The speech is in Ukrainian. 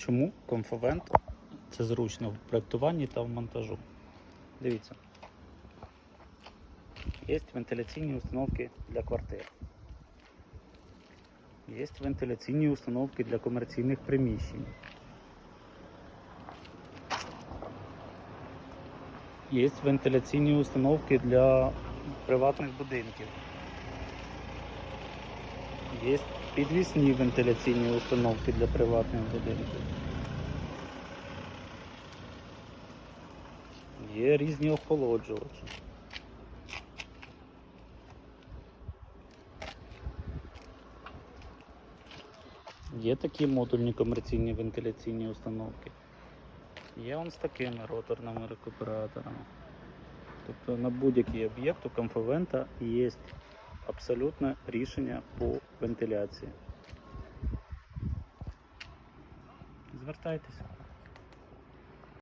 Чому комфовент це зручно в проєктуванні та в монтажу? Дивіться. Є вентиляційні установки для квартир. Є вентиляційні установки для комерційних приміщень. Є вентиляційні установки для приватних будинків. Є підвісні вентиляційні установки для приватних будинків. Є різні охолоджувачі. Є такі модульні комерційні вентиляційні установки. Є он з такими роторними рекуператорами. Тобто на будь-який об'єкт у комфовента є абсолютне рішення по вентиляції. Звертайтеся.